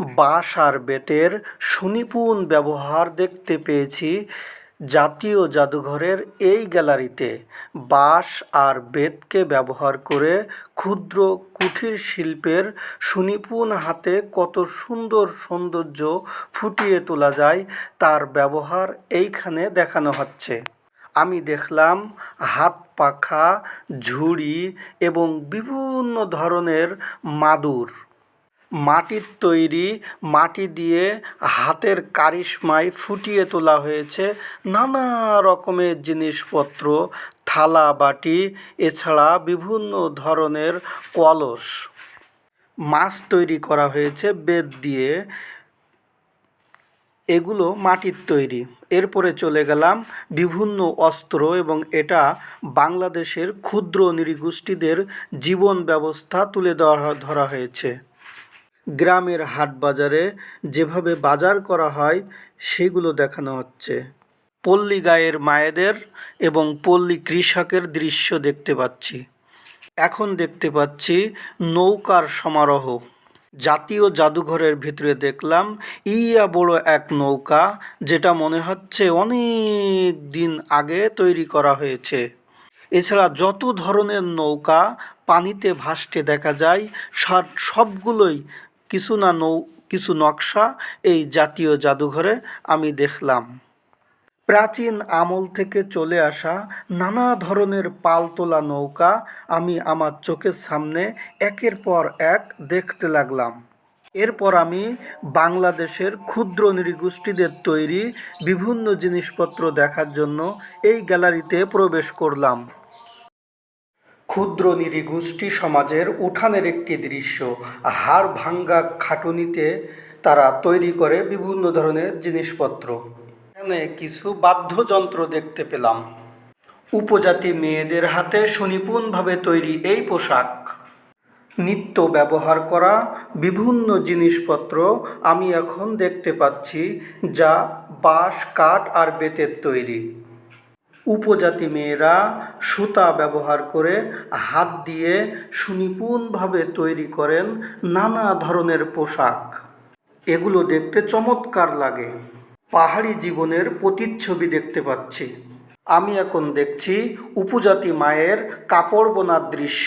বাঁশ আর বেতের সুনিপুণ ব্যবহার দেখতে পেয়েছি জাতীয় জাদুঘরের এই গ্যালারিতে। বাঁশ আর বেতকে ব্যবহার করে ক্ষুদ্র কুঠির শিল্পের সুনিপুণ হাতে কত সুন্দর সৌন্দর্য ফুটিয়ে তোলা যায়, তার ব্যবহার এইখানে দেখানো হচ্ছে। আমি দেখলাম হাত পাখা, ঝুড়ি এবং বিভিন্ন ধরনের মাদুর। মাটির তৈরি, মাটি দিয়ে হাতের কারিশমায় ফুটিয়ে তোলা হয়েছে নানা রকমের জিনিসপত্র, থালা, বাটি, এছাড়া বিভিন্ন ধরনের কলস। মাছ তৈরি করা হয়েছে বেত দিয়ে। এগুলো মাটির তৈরি। এরপরে চলে গেলাম বিভিন্ন অস্ত্র এবং এটা বাংলাদেশের ক্ষুদ্র নৃগোষ্ঠীদের জীবন ব্যবস্থা তুলে ধরা হয়েছে। গ্রামের হাট বাজারে যেভাবে বাজার করা হয়, সেগুলো দেখানো হচ্ছে। পল্লী গায়ের মায়েদের এবং পল্লী কৃষকের দৃশ্য দেখতে পাচ্ছি। এখন দেখতে পাচ্ছি নৌকার সমারোহ। জাতীয় জাদুঘরের ভিতরে দেখলাম, ইয়া বড় এক নৌকা, যেটা মনে হচ্ছে অনেক দিন আগে তৈরি করা হয়েছে। এছাড়া যত ধরনের নৌকা পানিতে ভাসতে দেখা যায় সব সবগুলোই কিছু না নৌ, কিছু নকশা এই জাতীয় জাদুঘরে আমি দেখলাম। প্রাচীন আমল থেকে চলে আসা নানা ধরনের পালতোলা নৌকা আমি আমার চোখের সামনে একের পর এক দেখতে লাগলাম। এরপর আমি বাংলাদেশের ক্ষুদ্র নৃগোষ্ঠীদের তৈরি বিভিন্ন জিনিসপত্র দেখার জন্য এই গ্যালারিতে প্রবেশ করলাম। ক্ষুদ্র নৃগোষ্ঠী সমাজের উঠানের একটি দৃশ্য। হাড় ভাঙ্গা খাটুনিতে তারা তৈরি করে বিভিন্ন ধরনের জিনিসপত্র। এখানে কিছু বাদ্যযন্ত্র দেখতে পেলাম। উপজাতি মেয়েদের হাতে সুনিপুণভাবে তৈরি এই পোশাক। নিত্য ব্যবহার করা বিভিন্ন জিনিসপত্র আমি এখন দেখতে পাচ্ছি, যা বাঁশ, কাঠ আর বেতের তৈরি। উপজাতি মেয়েরা সুতা ব্যবহার করে হাত দিয়ে সুনিপুণভাবে তৈরি করেন নানা ধরনের পোশাক। এগুলো দেখতে চমৎকার লাগে। পাহাড়ি জীবনের প্রতিচ্ছবি দেখতে পাচ্ছি। আমি এখন দেখছি উপজাতি মায়ের কাপড় বোনার দৃশ্য।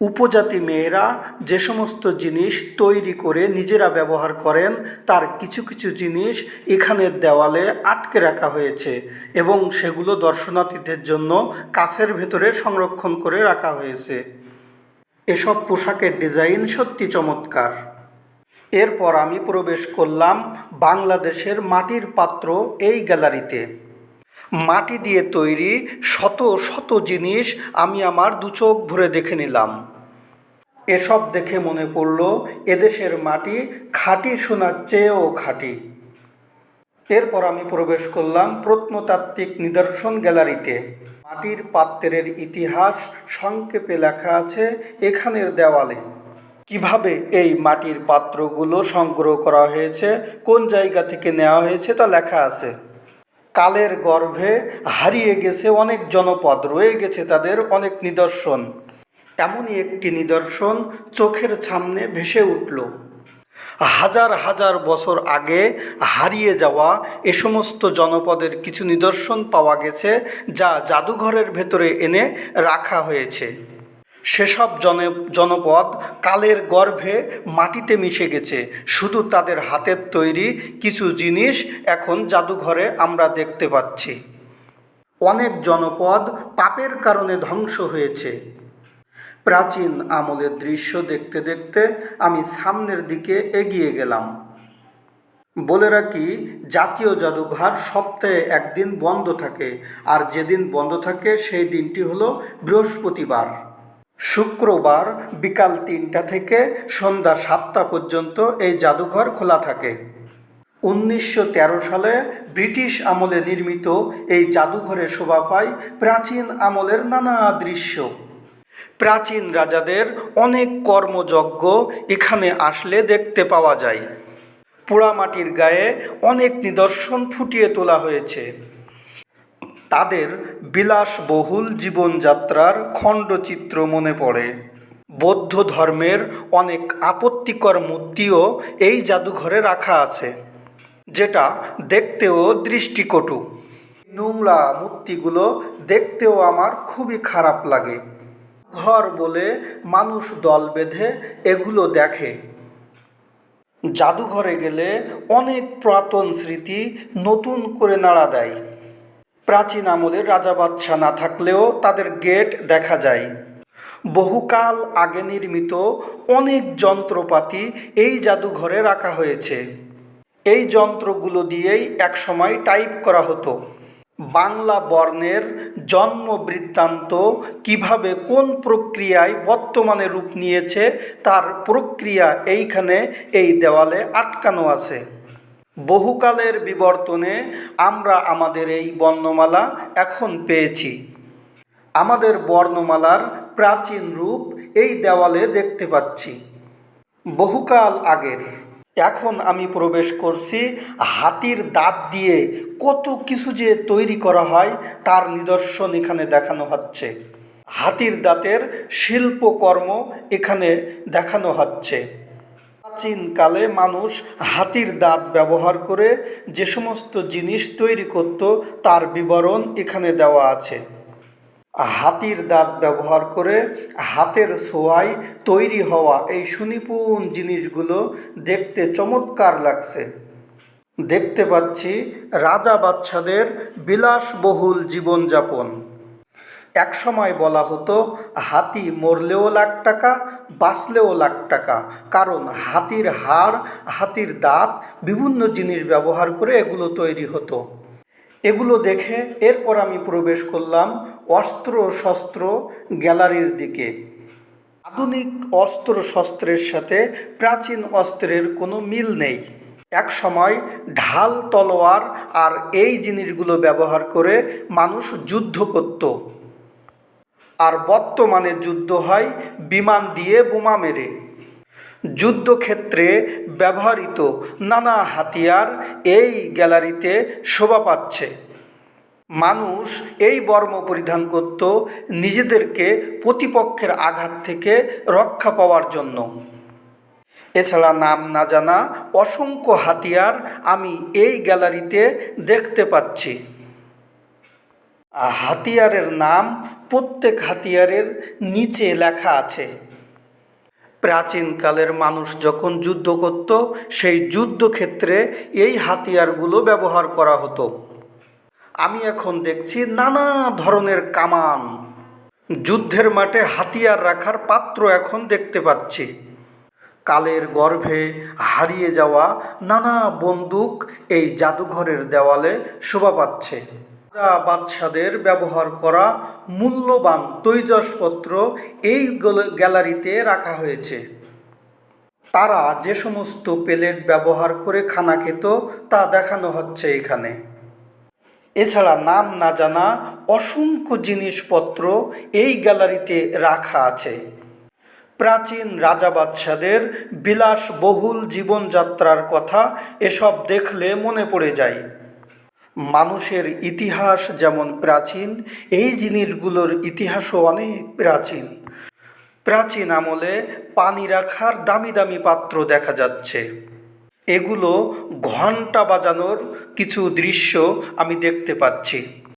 উপজাতি মেয়েরা যে সমস্ত জিনিস তৈরি করে নিজেরা ব্যবহার করেন, তার কিছু কিছু জিনিস এখানের দেওয়ালে আটকে রাখা হয়েছে এবং সেগুলো দর্শনার্থীদের জন্য কাছের ভেতরে সংরক্ষণ করে রাখা হয়েছে। এসব পোশাকের ডিজাইন সত্যি চমৎকার। এরপর আমি প্রবেশ করলাম বাংলাদেশের মাটির পাত্র এই গ্যালারিতে। মাটি দিয়ে তৈরি শত শত জিনিস আমি আমার দু চোখ ভরে দেখে নিলাম। এসব দেখে মনে পড়ল, এদেশের মাটি খাঁটি সোনার চেয়েও খাঁটি। এরপর আমি প্রবেশ করলাম প্রত্নতাত্ত্বিক নিদর্শন গ্যালারিতে। মাটির পাত্রের ইতিহাস সংক্ষেপে লেখা আছে এখানের দেওয়ালে। কীভাবে এই মাটির পাত্রগুলো সংগ্রহ করা হয়েছে, কোন জায়গা থেকে নেওয়া হয়েছে তা লেখা আছে। কালের গর্ভে হারিয়ে গেছে অনেক জনপদ, রয়ে গেছে তাদের অনেক নিদর্শন। এমনই একটি নিদর্শন চোখের সামনে ভেসে উঠল। হাজার হাজার বছর আগে হারিয়ে যাওয়া এ সমস্ত জনপদের কিছু নিদর্শন পাওয়া গেছে, যা জাদুঘরের ভেতরে এনে রাখা হয়েছে। সেসব জন, জনপদ কালের গর্ভে মাটিতে মিশে গেছে। শুধু তাদের হাতের তৈরি কিছু জিনিস এখন জাদুঘরে আমরা দেখতে পাচ্ছি। অনেক জনপদ পাপের কারণে ধ্বংস হয়েছে। প্রাচীন আমলের দৃশ্য দেখতে দেখতে আমি সামনের দিকে এগিয়ে গেলাম। বলে রাখি, জাতীয় জাদুঘর সপ্তাহে একদিন বন্ধ থাকে, আর যেদিন বন্ধ থাকে, সেই দিনটি হলো বৃহস্পতিবার। শুক্রবার বিকাল তিনটা থেকে সন্ধ্যা সাতটা পর্যন্ত এই জাদুঘর খোলা থাকে। উনিশশো তেরো সালে ব্রিটিশ আমলে নির্মিত এই জাদুঘরে শোভা পায় প্রাচীন আমলের নানা দৃশ্য। প্রাচীন রাজাদের অনেক কর্মযজ্ঞ এখানে আসলে দেখতে পাওয়া যায়। পোড়ামাটির গায়ে অনেক নিদর্শন ফুটিয়ে তোলা হয়েছে। তাদের বিলাসবহুল জীবনযাত্রার খণ্ডচিত্র মনে পড়ে। বৌদ্ধ ধর্মের অনেক আপত্তিকর মূর্তিও এই জাদুঘরে রাখা আছে, যেটা দেখতেও দৃষ্টিকটু। নোংরা মূর্তিগুলো দেখতেও আমার খুবই খারাপ লাগে। ঘর বলে মানুষ দল বেঁধে এগুলো দেখে। জাদুঘরে গেলে অনেক পুরাতন স্মৃতি নতুন করে নাড়া দেয়। প্রাচীন আমলের রাজা না থাকলেও তাদের গেট দেখা যায়। বহুকাল আগে নির্মিত অনেক যন্ত্রপাতি এই জাদুঘরে রাখা হয়েছে। এই যন্ত্রগুলো দিয়েই একসময় টাইপ করা হতো। বাংলা বর্ণের জন্ম বৃত্তান্ত কীভাবে কোন প্রক্রিয়ায় বর্তমানে রূপ নিয়েছে তার প্রক্রিয়া এইখানে এই দেওয়ালে আটকানো আছে। বহুকালের বিবর্তনে আমরা আমাদের এই বর্ণমালা এখন পেয়েছি। আমাদের বর্ণমালার প্রাচীন রূপ এই দেওয়ালে দেখতে পাচ্ছি। বহুকাল আগের। এখন আমি প্রবেশ করছি হাতির দাঁত দিয়ে কত কিছু যে তৈরি করা হয় তার নিদর্শন এখানে দেখানো হচ্ছে। হাতির দাঁতের শিল্পকর্ম এখানে দেখানো হচ্ছে। প্রাচীনকালে মানুষ হাতির দাঁত ব্যবহার করে যে সমস্ত জিনিস তৈরি করত, তার বিবরণ এখানে দেওয়া আছে। হাতির দাঁত ব্যবহার করে হাতের ছোঁয়ায় তৈরি হওয়া এই সুনিপুণ জিনিসগুলো দেখতে চমৎকার লাগছে। দেখতে পাচ্ছি রাজা বাচ্চাদের বিলাসবহুল জীবনযাপন। এক সময় বলা হতো, হাতি মরলেও লাখ টাকা, বাঁচলেও লাখ টাকা। কারণ হাতির হাড়, হাতির দাঁত, বিভিন্ন জিনিস ব্যবহার করে এগুলো তৈরি হতো। এগুলো দেখে এরপর আমি প্রবেশ করলাম অস্ত্র শস্ত্র গ্যালারির দিকে। আধুনিক অস্ত্র শস্ত্রের সাথে প্রাচীন অস্ত্রের কোনো মিল নেই। এক সময় ঢাল, তলোয়ার আর এই জিনিসগুলো ব্যবহার করে মানুষ যুদ্ধ করত। আর বর্তমানে যুদ্ধ হয় বিমান দিয়ে বোমা মেরে। যুদ্ধক্ষেত্রে ব্যবহৃত নানা হাতিয়ার এই গ্যালারিতে শোভা পাচ্ছে। মানুষ এই বর্ম পরিধান করত নিজেদেরকে প্রতিপক্ষের আঘাত থেকে রক্ষা পাওয়ার জন্য। এছাড়া নাম না জানা অসংখ্য হাতিয়ার আমি এই গ্যালারিতে দেখতে পাচ্ছি। হাতিয়ারের নাম প্রত্যেক হাতিয়ারের নিচে লেখা আছে। প্রাচীনকালের মানুষ যখন যুদ্ধ করত, সেই যুদ্ধক্ষেত্রে এই হাতিয়ারগুলো ব্যবহার করা হতো। আমি এখন দেখছি নানা ধরনের কামান। যুদ্ধের মাঠে হাতিয়ার রাখার পাত্র এখন দেখতে পাচ্ছি। কালের গর্ভে হারিয়ে যাওয়া নানা বন্দুক এই জাদুঘরের দেওয়ালে শোভা পাচ্ছে। বাদশাদের ব্যবহার করা মূল্যবান তৈজসপত্র এই গ্যালারিতে রাখা হয়েছে। তারা যে সমস্ত প্লেট ব্যবহার করে খানা খেত, তা দেখানো হচ্ছে এখানে। এছাড়া নাম না জানা অসংখ্য জিনিসপত্র এই গ্যালারিতে রাখা আছে। প্রাচীন রাজা বাদশাদের বিলাসবহুল জীবনযাত্রার কথা এসব দেখলে মনে পড়ে যায়। মানুষের ইতিহাস যেমন প্রাচীন, এই জিনিসগুলোর ইতিহাসও অনেক প্রাচীন। প্রাচীন আমলে পানি রাখার দামি দামি পাত্র দেখা যাচ্ছে। এগুলো ঘণ্টা বাজানোর কিছু দৃশ্য আমি দেখতে পাচ্ছি।